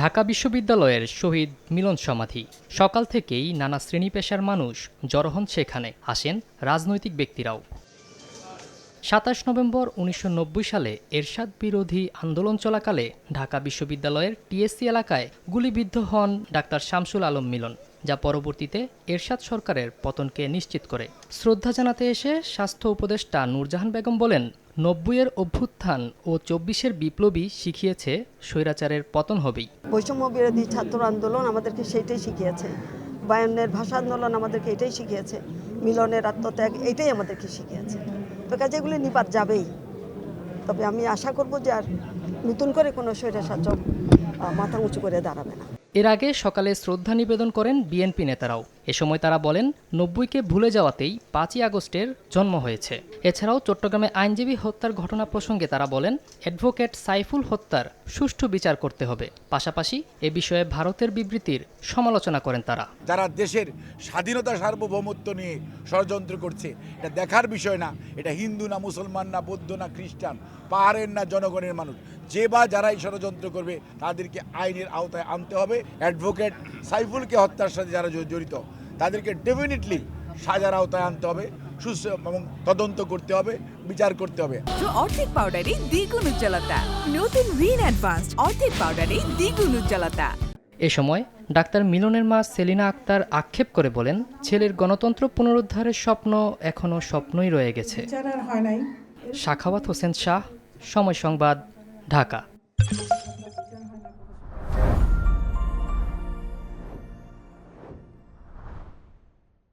ঢাকা বিশ্ববিদ্যালয়ের শহীদ মিলন সমাধি। সকাল থেকেই নানা শ্রেণি পেশার মানুষ জড়ো হন সেখানে। আসেন রাজনৈতিক ব্যক্তিরাও। সাতাশ নভেম্বর উনিশশো নব্বই সালে এরশাদ বিরোধী আন্দোলন চলাকালে ঢাকা বিশ্ববিদ্যালয়ের টিএসসি এলাকায় গুলিবিদ্ধ হন ডাক্তার শামসুল আলম মিলন, যা পরবর্তীতে এরশাদ সরকারের পতনকে নিশ্চিত করে। শ্রদ্ধা জানাতে এসে স্বাস্থ্য উপদেষ্টা নূরজাহান বেগম বলেন নব্বইয়ের অভ্যুত্থান ও চব্বিশের বিপ্লবী শিখিয়েছে স্বৈরাচারের পতন হবেই। বৈষম্য বিরোধী ছাত্র আন্দোলন আমাদেরকে সেইটাই শিখিয়েছে। বায়ান্নের ভাষা আন্দোলন আমাদেরকে এটাই শিখিয়েছে। মিলনের আত্মত্যাগ এটাই আমাদেরকে শিখিয়েছে। তো কাজে এগুলি নিপাত যাবেই। তবে আমি আশা করব যে আর নতুন করে কোনো আহ, মাথা উঁচু করে দাঁড়াবে না। এর আগে সকালে শ্রদ্ধা নিবেদন করেন বিএনপি নেতারাও। এ সময় তারা বলেন, নব্বইকে ভুলে যাওয়াতেই পাঁচই আগস্টের জন্ম হয়েছে। এছাড়াও চট্টগ্রামে আইনজীবী হত্যার ঘটনা প্রসঙ্গে তারা বলেন, অ্যাডভোকেট সাইফুল হত্যার সুষ্ঠু বিচার করতে হবে। পাশাপাশি এ বিষয়ে ভারতের বিবৃতির সমালোচনা করেন তারা। যারা দেশের স্বাধীনতা সার্বভৌমত্ব নিয়ে ষড়যন্ত্র করছে, এটা দেখার বিষয় না। এটা হিন্দু না মুসলমান না বৌদ্ধ না খ্রিস্টান, পাহাড়ের না জনগণের মানুষ। যে বা যারাই ষড়যন্ত্র করবে তাদেরকে আইনের আওতায় আনতে হবে। অ্যাডভোকেট সাইফুলকে হত্যার সাথে যারা জ- জড়িত তাদেরকে ডেফিনেটলি সাজার আওতায় আনতে হবে সুস্থ এবং তদন্ত করতে হবে বিচার করতে হবে। অর্ধেক পাউডারে দ্বিগুণ উজ্জ্বলতা। নতুন রিন অ্যাডভান্সড অর্ধেক পাউডারে দ্বিগুণ উজ্জ্বলতা। এ সময় ডাক্তার মিলনের মা সেলিনা আক্তার আক্ষেপ করে বলেন ছেলের গণতন্ত্র পুনরুদ্ধারের স্বপ্ন এখনও স্বপ্নই রয়ে গেছে। শাখাওয়াত হোসেন শাহ সময় সংবাদ ঢাকা।